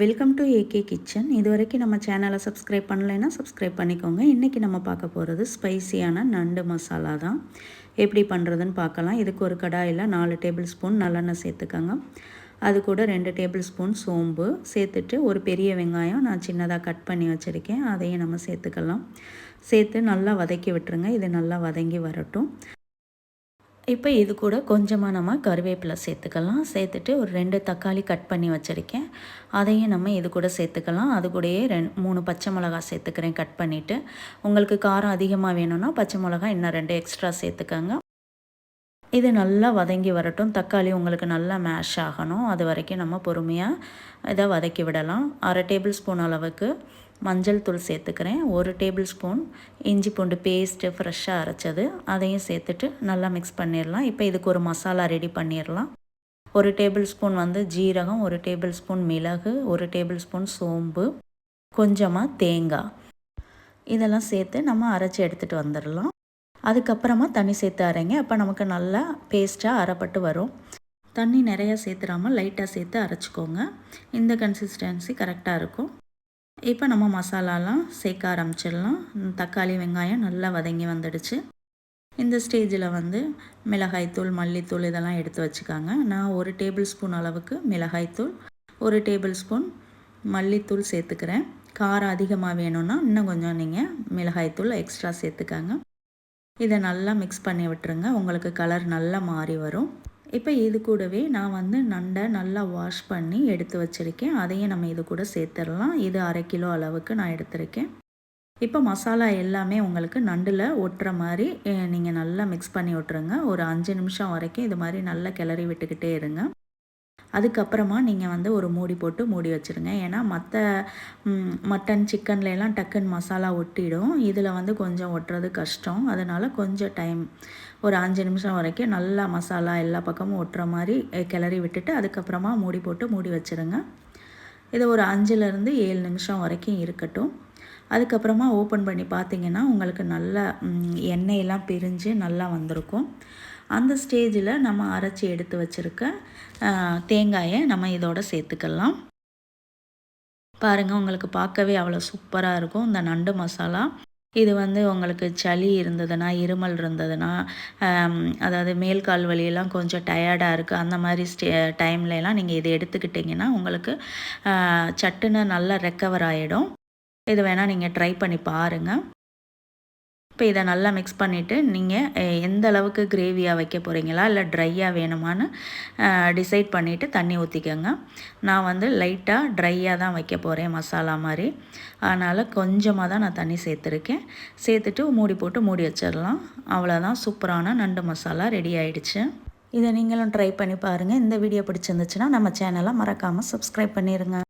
Welcome to AK kitchen இது வரைக்கும் நம்ம சேனலை சப்ஸ்கிரைப் பண்ணலைன்னா சப்ஸ்கிரைப் பண்ணிக்கோங்க. இன்றைக்கி நம்ம பார்க்க போகிறது ஸ்பைசியான நண்டு மசாலா தான். எப்படி பண்ணுறதுன்னு பார்க்கலாம். இதுக்கு ஒரு கடாயில் நாலு டேபிள் ஸ்பூன் நல்லெண்ணெய் சேர்த்துக்கோங்க. அது கூட ரெண்டு டேபிள் ஸ்பூன் சோம்பு. சேர்த்துட்டு ஒரு பெரிய வெங்காயம் நான் சின்னதாக கட் பண்ணி வச்சுருக்கேன். அதையும் நம்ம சேர்த்துக்கலாம். சேர்த்து நல்லா வதக்கி விட்டுருங்க. இது நல்லா வதங்கி வரட்டும். இப்போ இது கூட கொஞ்சமாக நம்ம கருவேப்பிலை சேர்த்துக்கலாம். சேர்த்துட்டு ஒரு ரெண்டு தக்காளி கட் பண்ணி வச்சுருக்கேன். அதையும் நம்ம இது கூட சேர்த்துக்கலாம். அது கூடயே ரெண் மூணு பச்சை மிளகா சேர்த்துக்கிறேன் கட் பண்ணிவிட்டு உங்களுக்கு காரம் அதிகமாக வேணும்னா பச்சை மிளகா இன்னும் ரெண்டு எக்ஸ்ட்ரா சேர்த்துக்கோங்க. இது நல்லா வதங்கி வரட்டும். தக்காளி உங்களுக்கு நல்லா மேஷ் ஆகணும். அது வரைக்கும் நம்ம பொறுமையாக இதை வதக்கி விடலாம். அரை டேபிள் ஸ்பூன் அளவுக்கு மஞ்சள் தூள் சேர்த்துக்கிறேன். ஒரு டேபிள் ஸ்பூன் இஞ்சி பூண்டு பேஸ்ட்டு ஃப்ரெஷ்ஷாக அரைச்சது. அதையும் சேர்த்துட்டு நல்லா மிக்ஸ் பண்ணிடலாம் இப்போ இதுக்கு ஒரு மசாலா ரெடி பண்ணிடலாம் ஒரு டேபிள் ஸ்பூன் வந்து ஜீரகம் ஒரு டேபிள் ஸ்பூன் மிளகு ஒரு டேபிள் ஸ்பூன் சோம்பு கொஞ்சமாக தேங்காய். இதெல்லாம் சேர்த்து நம்ம அரைச்சி எடுத்துகிட்டு வந்துடலாம் அதுக்கப்புறமா தண்ணி சேர்த்து அரைங்க. அப்போ நமக்கு நல்லா பேஸ்ட்டாக அரைப்பட்டு வரும். தண்ணி நிறையா சேர்த்துடாமல் லைட்டாக சேர்த்து அரைச்சிக்கோங்க. இந்த கன்சிஸ்டன்சி கரெக்டாக இருக்கும். இப்போ நம்ம மசாலாலாம் சேர்க்க ஆரம்பிச்சிடலாம். தக்காளி வெங்காயம் நல்லா வதங்கி வந்துடுச்சு. இந்த ஸ்டேஜில் வந்து மிளகாய்த்தூள் மல்லித்தூள் இதெல்லாம் எடுத்து வச்சுக்காங்க. நான் ஒரு டேபிள் ஸ்பூன் அளவுக்கு மிளகாய்த்தூள் ஒரு டேபிள் ஸ்பூன் மல்லித்தூள் சேர்த்துக்கிறேன். காரம் அதிகமாக வேணும்னா இன்னும் கொஞ்சம் நீங்கள் மிளகாய்த்தூள் எக்ஸ்ட்ரா சேர்த்துக்காங்க. இதை நல்லா மிக்ஸ் பண்ணி விட்டுருங்க. உங்களுக்கு கலர் நல்லா மாறி வரும். இப்போ இது கூடவே நான் வந்து நண்டை நல்லா வாஷ் பண்ணி எடுத்து வச்சுருக்கேன். அதையும் நம்ம இது கூட சேர்த்துடலாம். இது அரை கிலோ அளவுக்கு நான் எடுத்திருக்கேன். இப்போ மசாலா எல்லாமே உங்களுக்கு நண்டில் ஒட்டுற மாதிரி நீங்கள் நல்லா மிக்ஸ் பண்ணி ஒட்டுருங்க. ஒரு அஞ்சு நிமிஷம் வரைக்கும் இது மாதிரி நல்லா கிளறி விட்டுக்கிட்டே இருங்க. அதுக்கப்புறமா நீங்கள் வந்து ஒரு மூடி போட்டு மூடி வச்சுருங்க. ஏன்னா மற்ற மட்டன் சிக்கன்லலாம் டக்குன்னு மசாலா ஒட்டிடும். இதில் வந்து கொஞ்சம் ஒட்டுறது கஷ்டம். அதனால் கொஞ்சம் டைம் ஒரு அஞ்சு நிமிஷம் வரைக்கும் நல்லா மசாலா எல்லா பக்கமும் ஒட்டுற மாதிரி கிளறி விட்டுட்டு அதுக்கப்புறமா மூடி போட்டு மூடி வச்சுருங்க. இது ஒரு அஞ்சுலேருந்து ஏழு நிமிஷம் வரைக்கும் இருக்கட்டும். அதுக்கப்புறமா ஓப்பன் பண்ணி பார்த்தீங்கன்னா உங்களுக்கு நல்லா எண்ணெயெல்லாம் பிரிஞ்சு நல்லா வந்திருக்கும். அந்த ஸ்டேஜில் நம்ம அரைச்சி எடுத்து வச்சுருக்க தேங்காயை நம்ம இதோட சேர்த்துக்கலாம். பாருங்கள் உங்களுக்கு பார்க்கவே அவ்வளோ சூப்பராக இருக்கும். இந்த நண்டு மசாலா. இது வந்து உங்களுக்கு சளி இருந்ததுன்னா இருமல் இருந்ததுன்னா அதாவது மேல் கால் வலியெல்லாம் கொஞ்சம் டயர்டாக இருக்குது அந்த மாதிரி ஸ்டே டைம்லலாம் நீங்கள் இதை எடுத்துக்கிட்டிங்கன்னா உங்களுக்கு சட்டுன்னு நல்லா ரெக்கவர் ஆகிடும் இது வேணால் நீங்கள் ட்ரை பண்ணி பாருங்கள் இப்போ இதை நல்லா மிக்ஸ் பண்ணிவிட்டு நீங்கள் எந்த அளவுக்கு கிரேவியாக வைக்க போகிறீங்களா இல்லை ட்ரையாக வேணுமான்னு டிசைட் பண்ணிவிட்டு தண்ணி ஊற்றிக்கோங்க நான் வந்து லைட்டாக ட்ரையாக தான் வைக்க போகிறேன் மசாலா மாதிரி. அதனால் கொஞ்சமாக தான் நான் தண்ணி சேர்த்துருக்கேன். சேர்த்துட்டு மூடி போட்டு மூடி வச்சிடலாம். அவ்வளோதான் சூப்பரான நண்டு மசாலா ரெடி ஆகிடுச்சு இதை நீங்களும் ட்ரை பண்ணி பாருங்கள் இந்த வீடியோ பிடிச்சிருந்துச்சுன்னா நம்ம சேனலை மறக்காமல் சப்ஸ்கிரைப் பண்ணிடுங்க